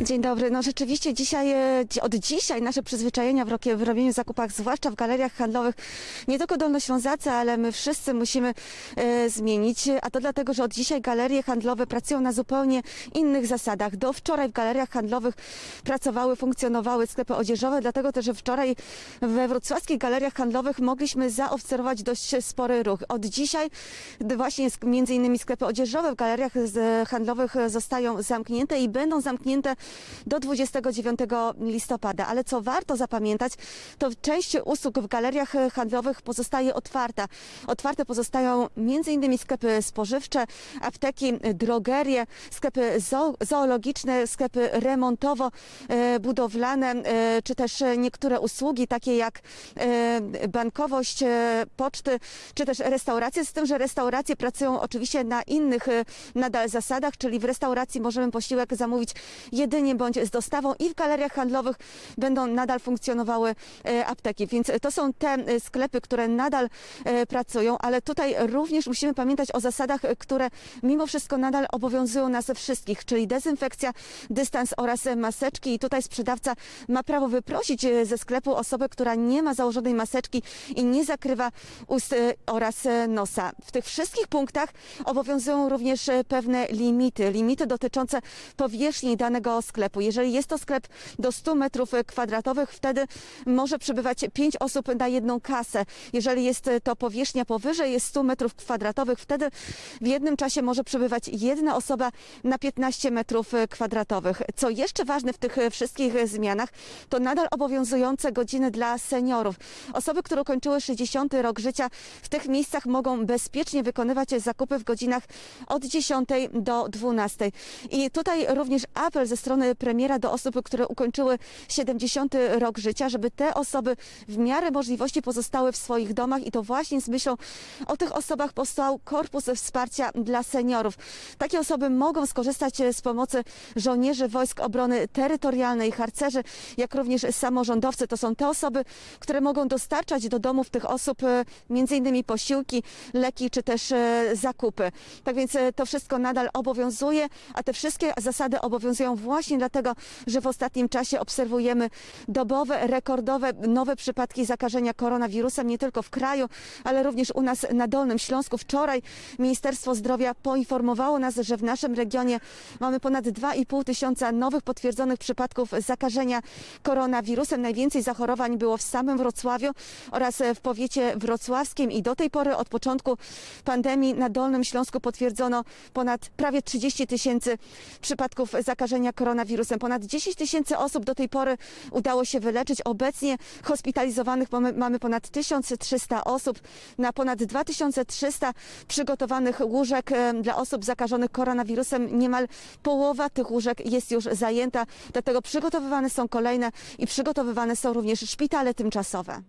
Dzień dobry. No rzeczywiście dzisiaj, e, od dzisiaj nasze przyzwyczajenia w, rokie, w robieniu zakupach, zwłaszcza w galeriach handlowych, nie tylko dolnoślązacy, ale my wszyscy musimy e, zmienić. A to dlatego, że od dzisiaj galerie handlowe pracują na zupełnie innych zasadach. Do wczoraj w galeriach handlowych pracowały, funkcjonowały sklepy odzieżowe, dlatego też, że wczoraj we wrocławskich galeriach handlowych mogliśmy zaobserwować dość spory ruch. Od dzisiaj właśnie między innymi sklepy odzieżowe w galeriach z- handlowych zostają zamknięte i będą zamknięte do 29 listopada. Ale co warto zapamiętać, to część usług w galeriach handlowych pozostaje otwarta. Otwarte pozostają innymi sklepy spożywcze, apteki, drogerie, sklepy zoo- zoologiczne, sklepy remontowo-budowlane, czy też niektóre usługi takie jak e, bankowość, e, poczty, czy też restauracje, z tym, że restauracje pracują oczywiście na innych e, nadal zasadach, czyli w restauracji możemy posiłek zamówić jedynie bądź z dostawą i w galeriach handlowych będą nadal funkcjonowały e, apteki. Więc to są te e, sklepy, które nadal e, pracują, ale tutaj również musimy pamiętać o zasadach, które mimo wszystko nadal obowiązują nas wszystkich, czyli dezynfekcja, dystans oraz maseczki i tutaj sprzedawca ma prawo wyprosić ze sklepu osobę, która nie ma założonej maseczki i nie zakrywa ust oraz nosa. W tych wszystkich punktach obowiązują również pewne limity, limity dotyczące powierzchni danego sklepu. Jeżeli jest to sklep do 100 metrów kwadratowych, wtedy może przebywać 5 osób na jedną kasę. Jeżeli jest to powierzchnia powyżej jest 100 metrów kwadratowych, wtedy w jednym czasie może przebywać jedna osoba na 15 metrów kwadratowych. Co jeszcze ważne w tych wszystkich zmianach, to nadal obowiązujące godziny dla seniorów. Osoby, które ukończyły 60 rok życia, w tych miejscach mogą bezpiecznie wykonywać zakupy w godzinach od 10 do 12. I tutaj również apel ze strony premiera do osób, które ukończyły 70 rok życia, żeby te osoby w miarę możliwości pozostały w swoich domach i to właśnie z myślą o tych osobach powstał Korpus Wsparcia dla Seniorów. Takie osoby mogą skorzystać e, z pomocy żołnierzy Wojsk Obrony Terytorialnej, harcerzy, jak również samorządowcy. To są te osoby, które mogą dostarczać do domów tych osób e, innymi posiłki, leki czy też e, zakupy. Tak więc to wszystko nadal obowiązuje, a te wszystkie zasady obowiązują właśnie dlatego, że w ostatnim czasie obserwujemy dobowe, rekordowe nowe przypadki zakażenia koronawirusem nie tylko w kraju, ale również u nas na Dolnym Śląsku. Wczoraj Ministerstwo Zdrowia poinformowało nas, że w naszym regionie mamy ponad 2,5 tysiąca nowych potwierdzonych przypadków zakażenia koronawirusem. Najwięcej zachorowań było w samym Wrocławiu oraz w powiecie wrocławskim i do tej pory od początku pandemii na Dolnym Śląsku potwierdzono ponad prawie 30 tysięcy przypadków zakażenia koronawirusem. Ponad 10 tysięcy osób do tej pory udało się wyleczyć. Obecnie hospitalizowanych mamy, ponad 1300 osób. Na ponad 2300 przygotowanych łóżek dla osób zakażonych koronawirusem niemal połowa tych łóżek jest już zajęta. Dlatego przygotowywane są kolejne i przygotowywane są również szpitale tymczasowe.